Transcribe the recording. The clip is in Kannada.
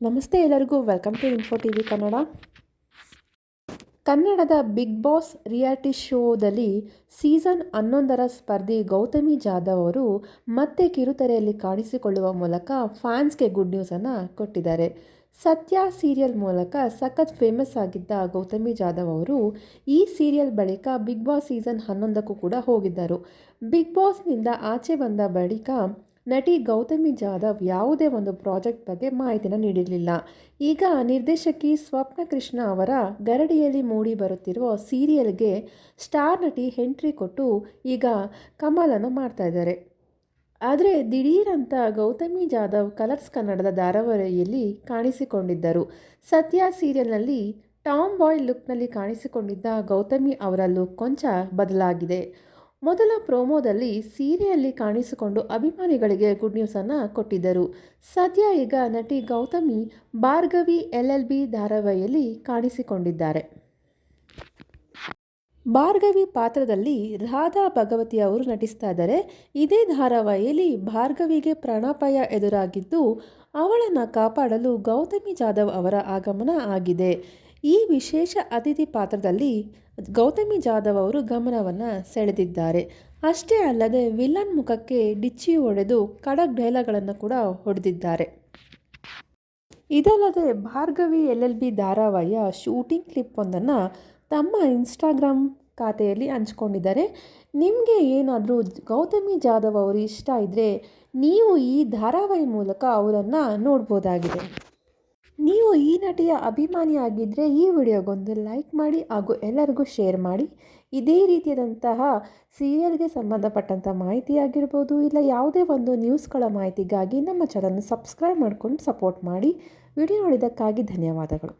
ನಮಸ್ತೆ ಎಲ್ಲರಿಗೂ welcome to info T V Kannada ಕನ್ನಡದ ಬಿಗ್ ಬಾಸ್ ರಿಯಾಲಿಟಿ ಶೋದಲ್ಲಿ ಸೀಸನ್ ಹನ್ನೊಂದರ ಸ್ಪರ್ಧಿ ಗೌತಮಿ ಜಾಧವ್ ಅವರು ಮತ್ತೆ ಕಿರುತೆರೆಯಲ್ಲಿ ಕಾಣಿಸಿಕೊಳ್ಳುವ ಮೂಲಕ ಫ್ಯಾನ್ಸ್ಗೆ ಗುಡ್ ನ್ಯೂಸನ್ನು ಕೊಟ್ಟಿದ್ದಾರೆ. ಸತ್ಯ ಸೀರಿಯಲ್ ಮೂಲಕ ಸಖತ್ ಫೇಮಸ್ ಆಗಿದ್ದ ಗೌತಮಿ ಜಾಧವ್ ಅವರು ಈ ಸೀರಿಯಲ್ ಬಳಿಕ ಬಿಗ್ ಬಾಸ್ ಸೀಸನ್ ಹನ್ನೊಂದಕ್ಕೂ ಕೂಡ ಹೋಗಿದ್ದರು. ಬಿಗ್ ಬಾಸ್ನಿಂದ ಆಚೆ ಬಂದ ಬಳಿಕ ನಟಿ ಗೌತಮಿ ಜಾಧವ್ ಯಾವುದೇ ಒಂದು ಪ್ರಾಜೆಕ್ಟ್ ಬಗ್ಗೆ ಮಾಹಿತಿನ ನೀಡಿರಲಿಲ್ಲ. ಈಗ ನಿರ್ದೇಶಕಿ ಸ್ವಪ್ನ ಕೃಷ್ಣ ಅವರ ಗರಡಿಯಲ್ಲಿ ಮೂಡಿ ಬರುತ್ತಿರುವ ಸೀರಿಯಲ್ಗೆ ಸ್ಟಾರ್ ನಟಿ ಎಂಟ್ರಿ ಕೊಟ್ಟು ಈಗ ಕಮಲನ್ನು ಮಾಡ್ತಾ ಇದ್ದಾರೆ. ಆದರೆ ದಿಢೀರಂತ ಗೌತಮಿ ಜಾಧವ್ ಕಲರ್ಸ್ ಕನ್ನಡದ ಧಾರಾವಾಹಿಯಲ್ಲಿ ಕಾಣಿಸಿಕೊಂಡಿದ್ದರು. ಸತ್ಯ ಸೀರಿಯಲ್ನಲ್ಲಿ ಟಾಮ್ ಬಾಯ್ ಲುಕ್ನಲ್ಲಿ ಕಾಣಿಸಿಕೊಂಡಿದ್ದ ಗೌತಮಿ ಅವರ ಲುಕ್ ಕೊಂಚ ಬದಲಾಗಿದೆ. ಮೊದಲ ಪ್ರೋಮೋದಲ್ಲಿ ಸೀರೆಯಲ್ಲಿ ಕಾಣಿಸಿಕೊಂಡು ಅಭಿಮಾನಿಗಳಿಗೆ ಗುಡ್ ನ್ಯೂಸನ್ನು ಕೊಟ್ಟಿದ್ದರು. ಸದ್ಯ ಈಗ ನಟಿ Gautami Bhargavi L L B ಧಾರಾವಾಹಿಯಲ್ಲಿ ಕಾಣಿಸಿಕೊಂಡಿದ್ದಾರೆ. ಭಾರ್ಗವಿ ಪಾತ್ರದಲ್ಲಿ ರಾಧಾ ಭಗವತಿ ಅವರು ನಟಿಸ್ತಾ ಇದ್ದಾರೆ. ಇದೇ ಧಾರಾವಾಹಿಯಲ್ಲಿ ಭಾರ್ಗವಿಗೆ ಪ್ರಾಣಾಪಾಯ ಎದುರಾಗಿದ್ದು, ಅವಳನ್ನು ಕಾಪಾಡಲು ಗೌತಮಿ ಜಾಧವ್ ಅವರ ಆಗಮನ ಆಗಿದೆ. ಈ ವಿಶೇಷ ಅತಿಥಿ ಪಾತ್ರದಲ್ಲಿ ಗೌತಮಿ ಜಾಧವ್ ಅವರು ಗಮನವನ್ನು ಸೆಳೆದಿದ್ದಾರೆ. ಅಷ್ಟೇ ಅಲ್ಲದೆ ವಿಲನ್ ಮುಖಕ್ಕೆ ಡಿಚ್ಚಿ ಹೊಡೆದು ಖಡಕ್ ಡೈಲಗಳನ್ನು ಕೂಡ ಹೊಡೆದಿದ್ದಾರೆ. ಇದಲ್ಲದೆ ಭಾರ್ಗವಿ ಎಲ್ ಎಲ್ ಬಿ ಧಾರಾವಾಹಿಯ ಶೂಟಿಂಗ್ ಕ್ಲಿಪ್ ಒಂದನ್ನು ತಮ್ಮ ಇನ್ಸ್ಟಾಗ್ರಾಮ್ ಖಾತೆಯಲ್ಲಿ ಹಂಚ್ಕೊಂಡಿದ್ದಾರೆ. ನಿಮಗೆ ಏನಾದರೂ ಗೌತಮಿ ಜಾಧವ್ ಅವರು ಇಷ್ಟ ಇದ್ದರೆ ನೀವು ಈ ಧಾರಾವಾಹಿ ಮೂಲಕ ಅವರನ್ನು ನೋಡ್ಬೋದಾಗಿದೆ. ನೀವು ಈ ನಟಿಯ ಅಭಿಮಾನಿಯಾಗಿದ್ದರೆ ಈ ವಿಡಿಯೋಗೊಂದು ಲೈಕ್ ಮಾಡಿ ಹಾಗೂ ಎಲ್ಲರಿಗೂ ಶೇರ್ ಮಾಡಿ. ಇದೇ ರೀತಿಯಾದಂತಹ ಸೀರಿಯಲ್ಗೆ ಸಂಬಂಧಪಟ್ಟಂಥ ಮಾಹಿತಿ ಆಗಿರ್ಬೋದು ಇಲ್ಲ ಯಾವುದೇ ಒಂದು ನ್ಯೂಸ್ಗಳ ಮಾಹಿತಿಗಾಗಿ ನಮ್ಮ ಚಾನಲ್ನ ಸಬ್ಸ್ಕ್ರೈಬ್ ಮಾಡ್ಕೊಂಡು ಸಪೋರ್ಟ್ ಮಾಡಿ. ವಿಡಿಯೋ ನೋಡಿದ್ದಕ್ಕಾಗಿ ಧನ್ಯವಾದಗಳು.